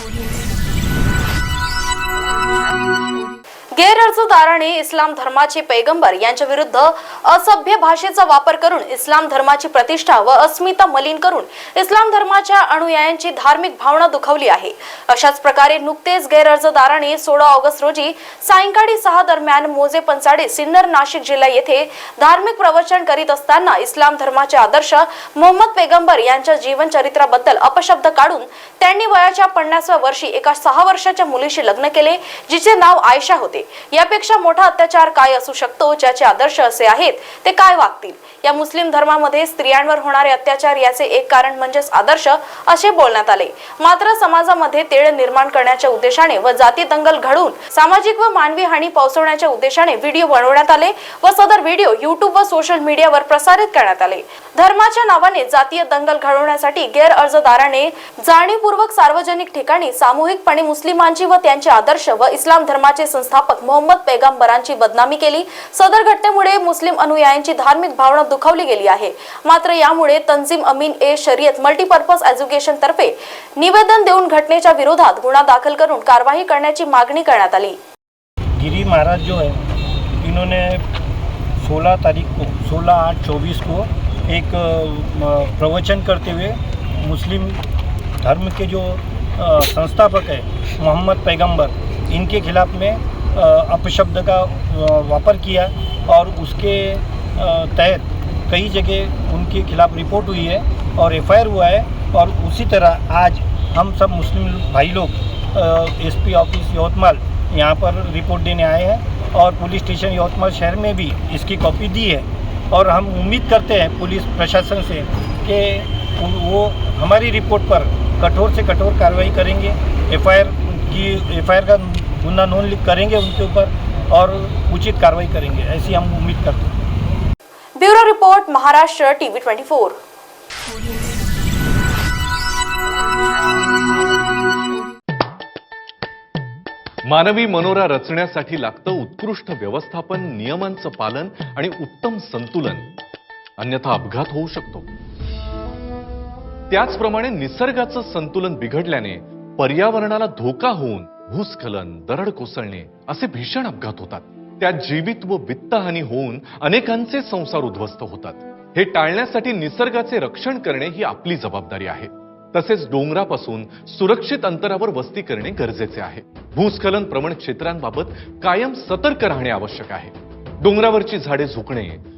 Audio गैरअर्जदाराने इस्लाम धर्माचे पैगंबर यांच्या विरुद्ध असभ्य भाषेचा वापर करून इस्लाम धर्माची प्रतिष्ठा व अस्मिता मलिन करून इस्लाम धर्माच्या अनुयायांची धार्मिक भावना दुखवली आहे. अशाच प्रकारे नुकतेच गैरअर्जदाराने सोळा ऑगस्ट रोजी सायंकाळी सहा दरम्यान मोजे पंचाडे सिन्नर नाशिक जिल्हा येथे धार्मिक प्रवचन करीत असताना इस्लाम धर्माचे आदर्श मोहम्मद पैगंबर यांच्या जीवन चरित्राबद्दल अपशब्द काढून त्यांनी वयाच्या पन्नासव्या वर्षी एका सहा वर्षाच्या मुलीशी लग्न केले जिचे नाव आयशा होते. यापेक्षा मोठा अत्याचार काय असू शकतो? ज्याचे आदर्श असे आहेत ते काय वागतील? या मुस्लिम धर्मामध्ये स्त्रियांवर होणारे अत्याचार याचे एक कारण म्हणजेच आदर्श असे बोलण्यात आले. मात्र समाजामध्ये तेढ निर्माण करण्याच्या उद्देशाने व जाती दंगल घडवून सामाजिक व मानवी हानी पोहोचवण्याच्या उद्देशाने व्हिडिओ बनवण्यात आले व सदर व्हिडिओ युट्यूब व सोशल मीडियावर प्रसारित करण्यात आले. धर्माच्या नावाने जातीय दंगल घडवण्यासाठी गैर अर्जदाराने जाणीवपूर्वक सार्वजनिक ठिकाणी सामूहिकपणे मुस्लिमांची व त्यांचे आदर्श व इस्लाम धर्माचे संस्थापक मोहम्मद पैगंबरांची बदनामी केली. सदर घटनेमुळे मुस्लिम अनुयायांची धार्मिक भावना दुखावली गेली आहे. मात्र यामुळे तंजीम अमीन ए शरीयत मल्टीपर्पज एज्युकेशन तर्फे निवेदन देऊन घटनेच्या विरोधात गुन्हा दाखल करून कारवाई करण्याची मागणी करण्यात आली. गिरी महाराज जो है इन्होंने 16 तारीख को 16 आठ चौबीस को एक प्रवचन करते हुए मुस्लिम धर्म के जो संस्थापक है मोहम्मद पैगंबर इनके खिलाफ में अपशब्द का वापर किया और उसके तहत कई जगह उनके खिलाफ रिपोर्ट हुई है और एफआईआर हुआ है और उसी तरह आज हम सब मुस्लिम भाई लोग एसपी ऑफ़िस यवतमाल यहाँ पर रिपोर्ट देने आए हैं और पुलिस स्टेशन यवतमाल शहर में भी इसकी कॉपी दी है और हम उम्मीद करते हैं पुलिस प्रशासन से कि वो हमारी रिपोर्ट पर कठोर से कठोर कार्रवाई करेंगे। एफआईआर की, एफआईआर का गुना नोंद करेंगे उनके ऊपर और उचित कार्रवाई करेंगे ऐसी हम उम्मीद करते हैं। Bureau report Maharashtra TV twenty four. मानवी मनोरा रचण्यासाठी लागतं उत्कृष्ट व्यवस्थापन नियमांचं पालन आणि उत्तम संतुलन. अन्यथा अपघात होऊ शकतो. त्याचप्रमाणे निसर्गाचं संतुलन बिघडल्याने पर्यावरणाला धोका होऊन भूस्खलन दरड कोसळणे असे भीषण अपघात होतात. त्यात जीवित व वित्तहानी होऊन अनेकांचे संसार उद्ध्वस्त होतात. हे टाळण्यासाठी निसर्गाचे रक्षण करणे ही आपली जबाबदारी आहे. तसेच डोंगरापासून सुरक्षित अंतरावर वस्ती करणे गरजेचे आहे. भूस्खलन प्रवण क्षेत्रांबाबत कायम सतर्क राहणे आवश्यक आहे. डोंगरावरची झाडे झुकणे